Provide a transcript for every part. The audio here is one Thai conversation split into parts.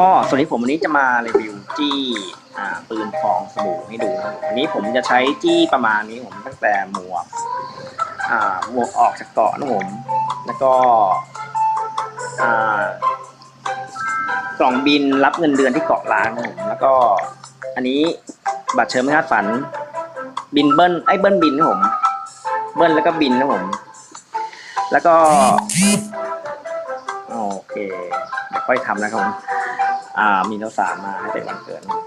อ๋อส่วนนี้ผมวันนี้จะมารีวิวจี้ปืนฟองสบู่ให้ดูนะครับวันนี้ผมจะใช้จี้ประมาณนี้ผมตั้งแต่หมวกหมวกออกจากเกาะนะผมแล้วก็กล่องบินรับเงินเดือนที่เกาะล้างนะผมแล้วก็อันนี้บัตรเชิญไม่คาดฝัน บินเบิ้ลไอ้เบิ้ลบินนะผมเบิ้ลแล้วก็บินนะผม แล้วก็โอเคเดี๋ยวค่อยทำนะครับผม อ่ามีเราสามมาให้เป็นวันเกิดนม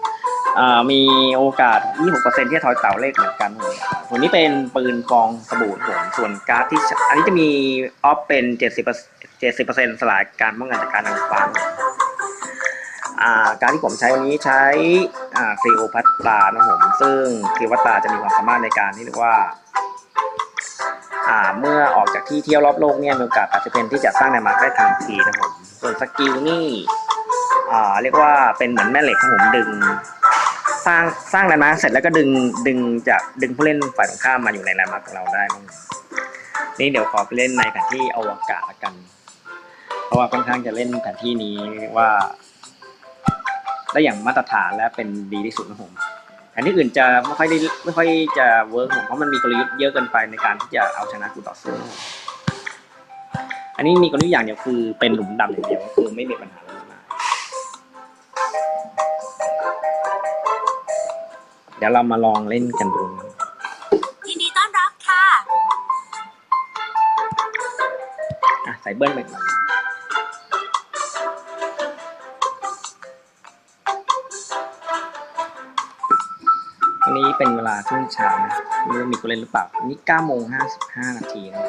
อ่ามีโอกาส 26%ที่จะทอยเต่าเลขเหมือนกันผมตัวนี้เป็นปืนกองสบู่ผมส่วนการ์ดที่อันนี้จะมีออฟเป็น 70% 70%สลายการป้องกันจากการทางฟ้าอ่าการที่ผมใช้วันนี้ใช้คลีโอพัตตานะผมซึ่งครีโอพัตตาจะมีความสามารถในการที่เรียกว่าเมื่อออกจากที่เที่ยวรอบโลกเนี่ยมีโอกาส80%ที่จะสร้างแนด์มาร์คได้ทันทีนะผมส่วนสกิลนี่ อ่าเรียกว่าเป็นเหมือนแม่เหล็กของผมดึง สร้างสร้างแลนด์มาร์คเสร็จแล้วก็ดึงดึงจะดึงผู้เล่นฝ่ายตรงข้ามมาอยู่ในแลนด์มาร์คของเราได้นะนี่เดี๋ยวขอไปเล่นในแผนที่อวกาศกัน เพราะว่าค่อนข้างจะเล่นแผนที่นี้ว่า ได้อย่างมาตรฐานและเป็นดีที่สุดนะผมแผนที่อื่นจะไม่ค่อยได้ไม่ค่อยจะเวิร์กผมเพราะมันมีกลยุทธ์เยอะเกินไปในการที่จะเอาชนะคู่ต่อสู้ อันนี้มีกลยุทธ์อย่างเดียวคือเป็นหลุมดำอย่างเดียวก็คือไม่มีปัญหา เดี๋ยวเรามาลองเล่นกันดูนะยินดีต้อนรับค่ะอะใส่เบิ้ลไปก่อนอันนี้เป็นเวลาช่วงเช้านะไม่รู้ว่ามีคนเล่นหรือเปล่าอันนี้9โมง55นาทีนะ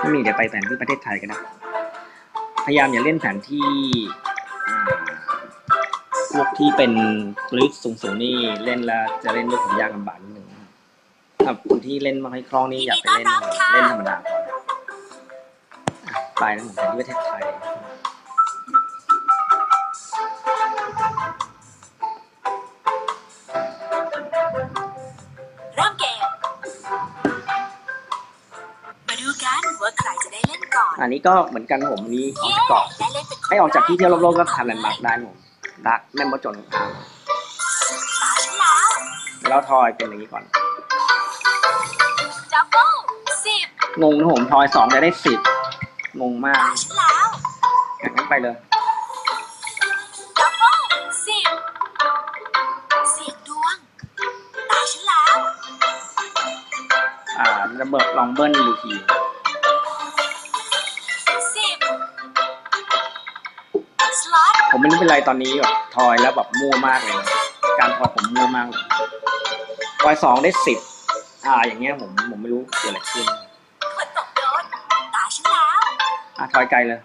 ไม่มีเดี๋ยวไปแผนที่ประเทศไทยกันนะ พยายามอย่าเล่นแผนที่อ่า พวกที่เป็นกริดสูงๆนี่เล่นแล้วจะเล่นด้วยความยากลำบากนิดนึงนะครับถ้าคนที่เล่นไม่ค่อยคล่องนี่อยากไปเล่นเล่นธรรมดาพอนะอะไปนะผมแผนที่ประเทศไทยเริ่มเกมมาดูกันว่าใครจะได้เล่นก่อน อันนี้ก็เหมือนกันผมนี้ออกจากเกาะได้เล่นเป็นคนให้ออกจากที่เที่ยวรอบโลกก็ทำแลนด์มาร์คได้นะผม ดักแม่นบจนทางตาฉันแล้วแล้วทอยเป็นอย่างนี้ก่อน ดับเบิลสิบงงนะผมทอยสองจะได้สิบงงมาตากฉันแล้วงั้นไปเลย ดับเบิลสิบเสียงดวงตาฉันแล้ว อ่าระเบิดลองเบิ้ลดูที ไม่รู้เป็นไรตอนนี้แบบทอยแล้วแบบมั่วมากเลยนะการทอยผมมั่วมากเลยทอยสองได้สิบอ่า อย่างเงี้ยผมผมไม่รู้เกิดอะไรขึ้นคนตกโดนตาฉันแล้วอะทอยไกลเลย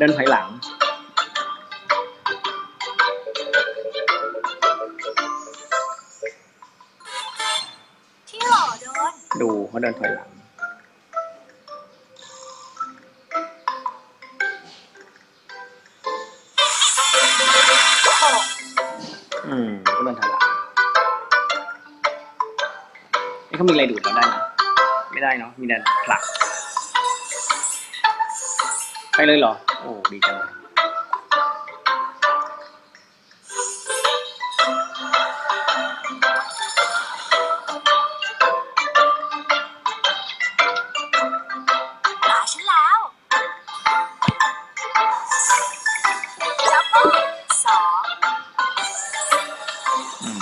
เดินถอยหลัง ที่หล่อโดนดูเขาเดินถอยหลังหกอืมก็เดินถอยหลังนี่เขามีอะไรดูดเราได้ไหมไม่ได้เนาะมีแต่ผลักไปเลยเหรอ โอ้ดีจังเลยตาฉันแล้วดับเบิลสองอืม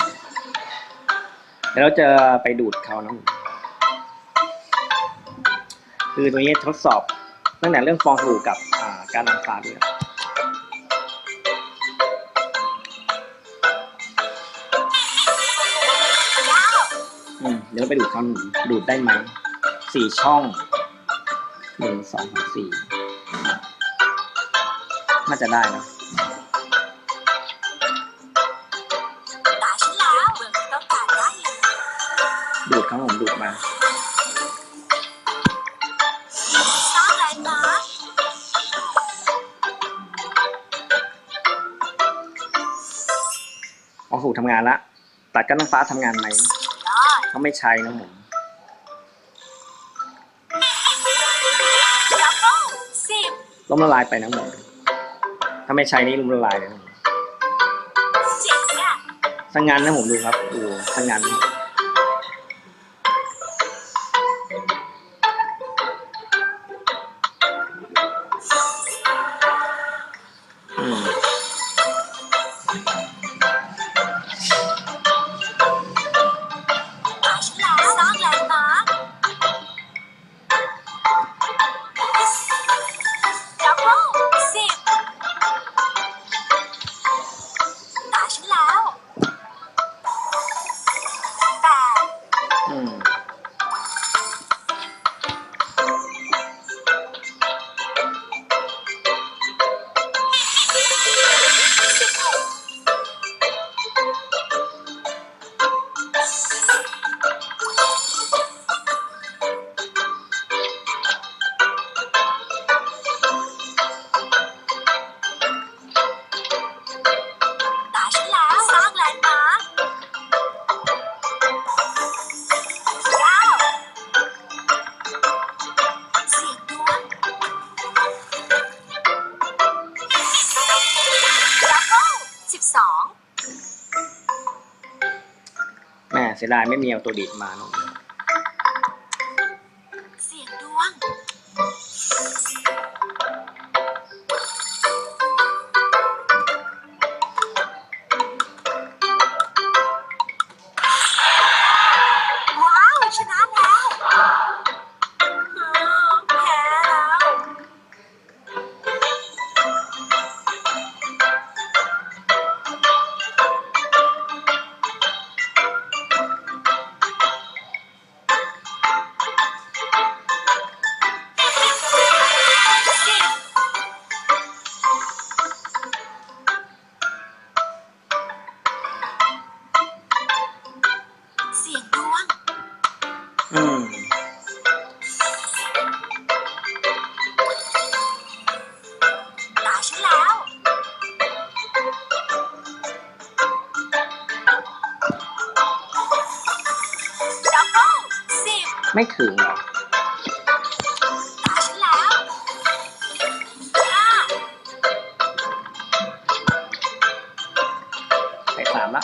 เดี๋ยวเราจะไปดูดเขานะผมคือตัวนี้ทดสอบตั้งแต่เรื่องฟองสบู่กับอ่า การนำฟ้าด้วยเก้าอืมเดี๋ยวเราไปดูดเขาหนูดูดได้ไหมสี่ช่องหนึ่งสองสามสี่น่าจะได้นะตาฉันแล้วเมืองที่ต้องการได้เลยดูดครับผมดูดมา ออกสู่ทำงานละ ตัดกันน้ำฟ้าทำงานไหมยอดเขาไม่ใช้นะผมดับเบิ้ลสิบล้มละลายไปนะผมถ้าไม่ใช้นี่ล้มละลายเลยนะผมเจ็ดเนี่ยสังงานนะผมดูครับดูสังงานอื เสียดายไม่มีเอาตัวดีดมาเนาะ ไม่ถึงหรอกตาฉันแล้วห้าไปสามละ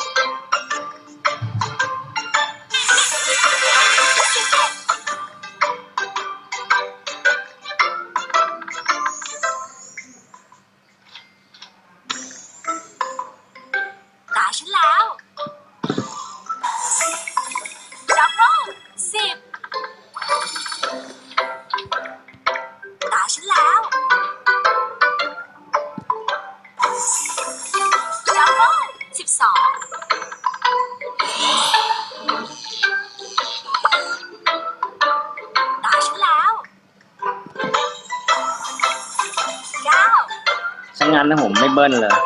สังงานผมไม่เบิ้ลเลย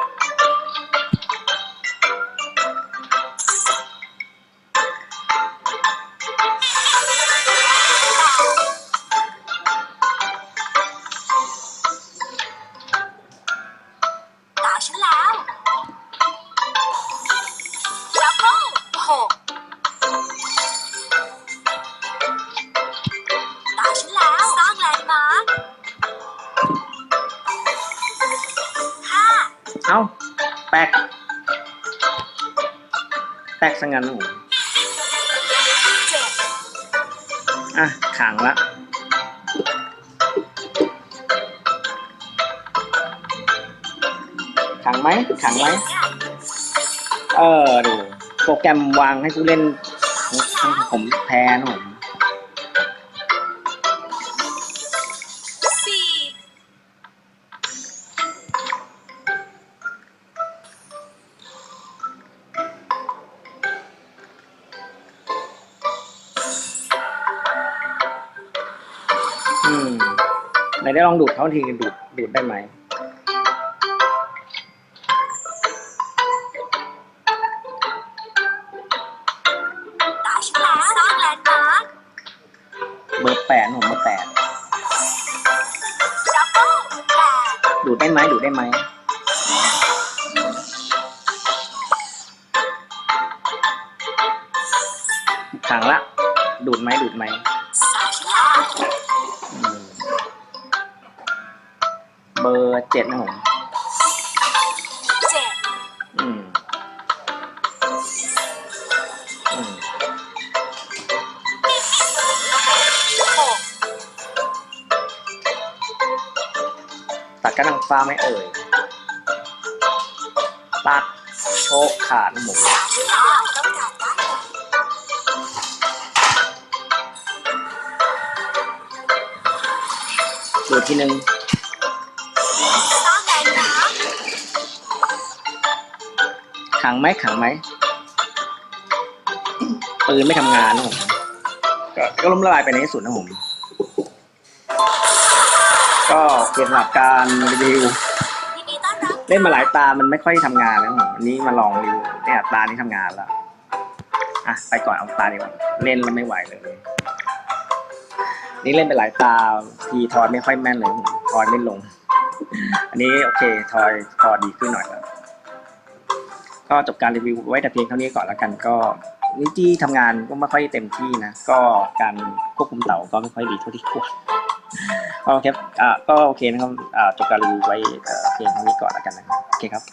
เอ้า แปลก แปลกสังงานนะผมเจ็ดอะขังละขังไหมขังไหมเออดูโปรแกรมวางให้ผู้เล่น ผมแพ้นะผม อืมไหนได้ลองดูดเท่าทีดูดดูดได้ไหมเบอร์แปดผมเบอร์แปดดูดได้ไหมดูดได้ไหมถังละ ดูดไหมดูดไหม เบอร์เจ็ดนะผมเจ็ดอืมอืมหกตัดกระดังฟ้าไหม่เอ่ย ตัดโชกขาดนะผมสามล่าต้องการได้หมดดูดทีหนึ่ง ขังไหมขังไหมปืนไม่ทำงานนะผมก็ก็ล้มละลายไปในที่สุดนะผมก็เกี่ยวกับการรีวิวเล่นมาหลายตา มันไม่ค่อยทำงานแล้วผมอันนี้มาลองรีวิวเนี่ยตานี้ทำงานแล้วอะไปก่อนเอาตาดีกว่าเล่นแล้วไม่ไหวเลย นี่เล่นไปหลายตาทีทอยไม่ค่อยแม่นเลยผมทอยไม่ลง อันนี้โอเคทอยพอดีขึ้นหน่อยแล้ว ก็จบการรีวิวไว้แต่เพียงเท่านี้ก่อนแล้วกัน ก็นิจี้ทำงานก็ไม่ค่อยเต็มที่นะ ก็การควบคุมเต่าก็ไม่ค่อยดีเท่าที่ควรก็โอเคอ่าก็โอเคนะครับอ่าจบการรีวิวไว้เอ่อเพียงเท่านี้ก่อนแล้วกันนะครับโอเคครับ